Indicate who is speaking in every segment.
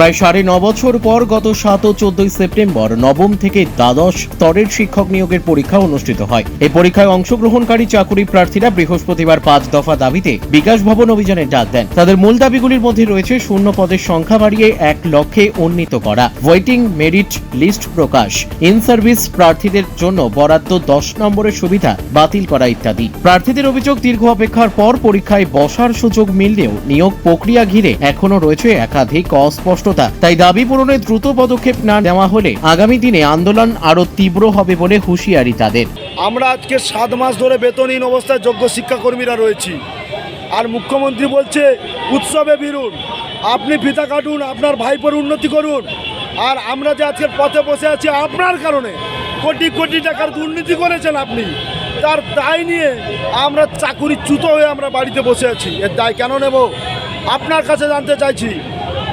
Speaker 1: প্রায় সাড়ে ন বছর পর গত সাত ও চোদ্দই সেপ্টেম্বর নবম থেকে দ্বাদশ স্তরের শিক্ষক নিয়োগের পরীক্ষা অনুষ্ঠিত হয়। এই পরীক্ষায় অংশগ্রহণকারী চাকুরি প্রার্থীরা বৃহস্পতিবার পাঁচ দফা দাবিতে বিকাশ ভবন অভিযানের ডাক দেন। তাদের মূল দাবিগুলির মধ্যে রয়েছে শূন্য পদের সংখ্যা বাড়িয়ে এক লক্ষে উন্নীত করা। ওয়েটিং মেরিট লিস্ট প্রকাশ ইন সার্ভিস প্রার্থীদের জন্য বরাদ্দ দশ নম্বরের সুবিধা বাতিল করা ইত্যাদি। প্রার্থীদের অভিযোগ, দীর্ঘ অপেক্ষার পর পরীক্ষায় বসার সুযোগ মিললেও নিয়োগ প্রক্রিয়া ঘিরে এখনও রয়েছে একাধিক অস্পষ্টতা তাই দাবি পূরণে দ্রুত পদক্ষেপ না নেওয়া হলে আগামী দিনে আন্দোলন আরও তীব্র হবে বলে হুঁশিয়ারি তাদের।
Speaker 2: আমরা আজকে সাত মাস ধরে বেতনহীন অবস্থায় যোগ্য শিক্ষাকর্মীরা রয়েছি। আর মুখ্যমন্ত্রী বলছে, উৎসবে বিরুন আপনি ফিতা কাটুন, আপনার ভাইপোর উন্নতি করুন। আর আমরা যে আজকের পথে বসে আছি, আপনার কারণে কোটি কোটি টাকার দুর্নীতি করেছেন আপনি। তার দায় নিয়ে আমরা চাকুরি চ্যুত হয়ে আমরা বাড়িতে বসে আছি। এর দায় কেন নেব? আপনার কাছে জানতে চাইছি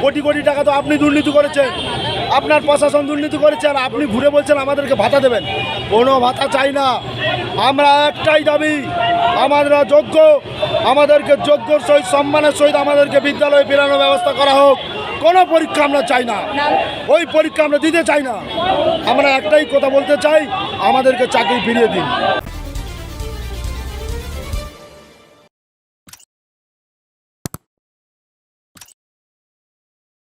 Speaker 2: কোটি কোটি টাকা তো আপনি দুর্নীতি করেছেন। আপনার প্রশাসন দুর্নীতি করেছে আর আপনি ঘুরে বলছেন আমাদেরকে ভাতা দেবেন। কোনো ভাতা চাই না। আমরা একটাই দাবি, আমাদের যোগ্য, আমাদেরকে যোগ্যর সহিত, সম্মানের সহিত আমাদেরকে বিদ্যালয়ে ফেরানোর ব্যবস্থা করা হোক। কোনো পরীক্ষা আমরা চাই না। ওই পরীক্ষা আমরা দিতে চাই না। আমরা একটাই কথা বলতে চাই, আমাদেরকে চাকরি ফিরিয়ে দিন।